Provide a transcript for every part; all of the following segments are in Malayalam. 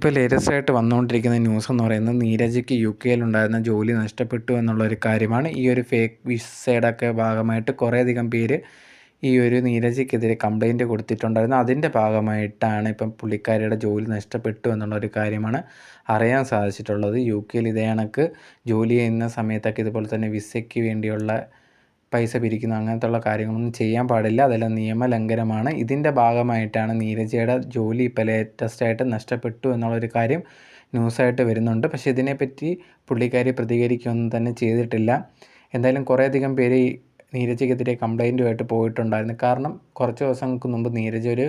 ഇപ്പോൾ ലേറ്റസ്റ്റ് ആയിട്ട് വന്നുകൊണ്ടിരിക്കുന്ന ന്യൂസ് എന്ന് പറയുന്നത് നീരജയ്ക്ക് യു കെയിലുണ്ടായിരുന്ന ജോലി നഷ്ടപ്പെട്ടു എന്നുള്ളൊരു കാര്യമാണ്. ഈ ഒരു ഫേക്ക് വിസയുടെ ഒക്കെ ഭാഗമായിട്ട് കുറേയധികം പേര് ഈ ഒരു നീരജയ്ക്കെതിരെ കംപ്ലൈന്റ് കൊടുത്തിട്ടുണ്ടായിരുന്നു. അതിന്റെ ഭാഗമായിട്ടാണ് ഇപ്പം പുള്ളിക്കാരിയുടെ ജോലി നഷ്ടപ്പെട്ടു എന്നുള്ളൊരു കാര്യമാണ് അറിയാൻ സാധിച്ചിട്ടുള്ളത്. യു കെയിൽ ഇതേ കണക്ക് ജോലി ചെയ്യുന്ന സമയത്തൊക്കെ ഇതുപോലെ തന്നെ വിസയ്ക്ക് വേണ്ടിയുള്ള പൈസ പിരിക്കുന്ന. അങ്ങനത്തുള്ള കാര്യങ്ങളൊന്നും ചെയ്യാൻ പാടില്ല. അതെല്ലാം നിയമലംഘനമാണ്. ഇതിന്റെ ഭാഗമായിട്ടാണ് നീരജയുടെ ജോലി ഇപ്പോൾ ലേറ്റസ്റ്റ് ആയിട്ട് നഷ്ടപ്പെട്ടു എന്നുള്ളൊരു കാര്യം ന്യൂസായിട്ട് വരുന്നുണ്ട്. പക്ഷേ ഇതിനെപ്പറ്റി പുള്ളിക്കാരി പ്രതികരിക്കുകയൊന്നും തന്നെ ചെയ്തിട്ടില്ല. എന്തായാലും കുറേയധികം പേര് ഈ നീരജയ്ക്കെതിരെ കംപ്ലൈന്റുമായിട്ട് പോയിട്ടുണ്ടായിരുന്നു. കാരണം കുറച്ച് ദിവസങ്ങൾക്ക് മുമ്പ് നീരജ ഒരു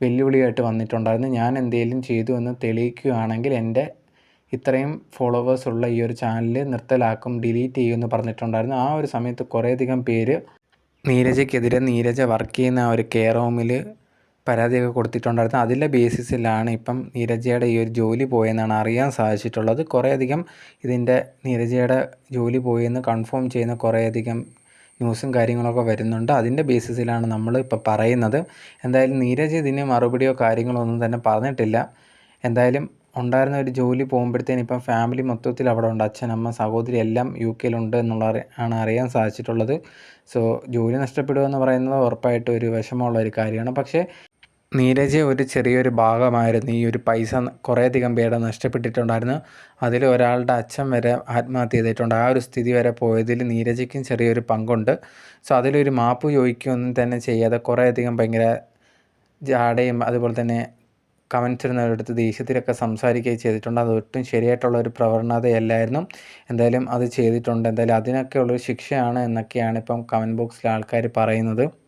വെല്ലുവിളിയായിട്ട് വന്നിട്ടുണ്ടായിരുന്നു. ഞാൻ എന്തെങ്കിലും ചെയ്തു എന്ന് തെളിയിക്കുകയാണെങ്കിൽ എന്റെ ഇത്രയും ഫോളോവേഴ്സ് ഉള്ള ഈ ഒരു ചാനൽ നിർത്തലാക്കും ഡിലീറ്റ് ചെയ്യുമെന്ന് പറഞ്ഞിട്ടുണ്ടായിരുന്നു. ആ ഒരു സമയത്ത് കുറേയധികം പേര് നീരജയ്ക്കെതിരെ നീരജ വർക്ക് ചെയ്യുന്ന ആ ഒരു കെയർ ഹോമിൽ പരാതിയൊക്കെ കൊടുത്തിട്ടുണ്ടായിരുന്നു. അതിന്റെ ബേസിസിലാണ് ഇപ്പം നീരജയുടെ ഈ ഒരു ജോലി പോയെന്നാണ് അറിയാൻ സാധിച്ചിട്ടുള്ളത്. കുറേയധികം ഇതിന്റെ നീരജയുടെ ജോലി പോയെന്ന് കൺഫേം ചെയ്യുന്ന കുറേയധികം ന്യൂസും കാര്യങ്ങളൊക്കെ വരുന്നുണ്ട്. അതിന്റെ ബേസിസിലാണ് നമ്മൾ ഇപ്പോൾ പറയുന്നത്. എന്തായാലും നീരജ് ഇതിന് മറുപടിയോ കാര്യങ്ങളോ ഒന്നും തന്നെ പറഞ്ഞിട്ടില്ല. എന്തായാലും ഉണ്ടായിരുന്ന ഒരു ജോലി പോകുമ്പോഴത്തേന് ഇപ്പം ഫാമിലി മൊത്തത്തിൽ അവിടെ ഉണ്ട്. അച്ഛൻ അമ്മ സഹോദരി എല്ലാം യു കെയിലുണ്ട് എന്നുള്ള ആണ് അറിയാൻ സാധിച്ചിട്ടുള്ളത്. സോ ജോലി നഷ്ടപ്പെടുക എന്ന് പറയുന്നത് ഉറപ്പായിട്ടും ഒരു വിഷമമുള്ള ഒരു കാര്യമാണ്. പക്ഷേ നീരജ് ഒരു ചെറിയൊരു ഭാഗമായിരുന്നു. ഈ ഒരു പൈസ കുറേയധികം പേരുടെ നഷ്ടപ്പെട്ടിട്ടുണ്ടായിരുന്നു. അതിൽ ഒരാളുടെ അച്ഛൻ വരെ ആത്മഹത്യ ചെയ്തിട്ടുണ്ട്. ആ ഒരു സ്ഥിതി വരെ പോയതിൽ നീരജയ്ക്കും ചെറിയൊരു പങ്കുണ്ട്. സോ അതിലൊരു മാപ്പ് ചോദിക്കുകയൊന്നും തന്നെ ചെയ്യാതെ കുറേയധികം ഭയങ്കര ജാടയും അതുപോലെ തന്നെ കമൻസ് ഇടുന്നവരടുത്ത് ദേഷ്യത്തിലൊക്കെ സംസാരിക്കുകയും ചെയ്തിട്ടുണ്ട്. അത് ഒട്ടും ശരിയായിട്ടുള്ള ഒരു പ്രവണതയല്ലായിരുന്നു. എന്തായാലും അത് ചെയ്തിട്ടുണ്ട്. എന്തായാലും അതിനൊക്കെ ഉള്ളൊരു ശിക്ഷയാണ് എന്നൊക്കെയാണ് ഇപ്പം കമന്റ് ബോക്സിലെ ആൾക്കാർ പറയുന്നത്.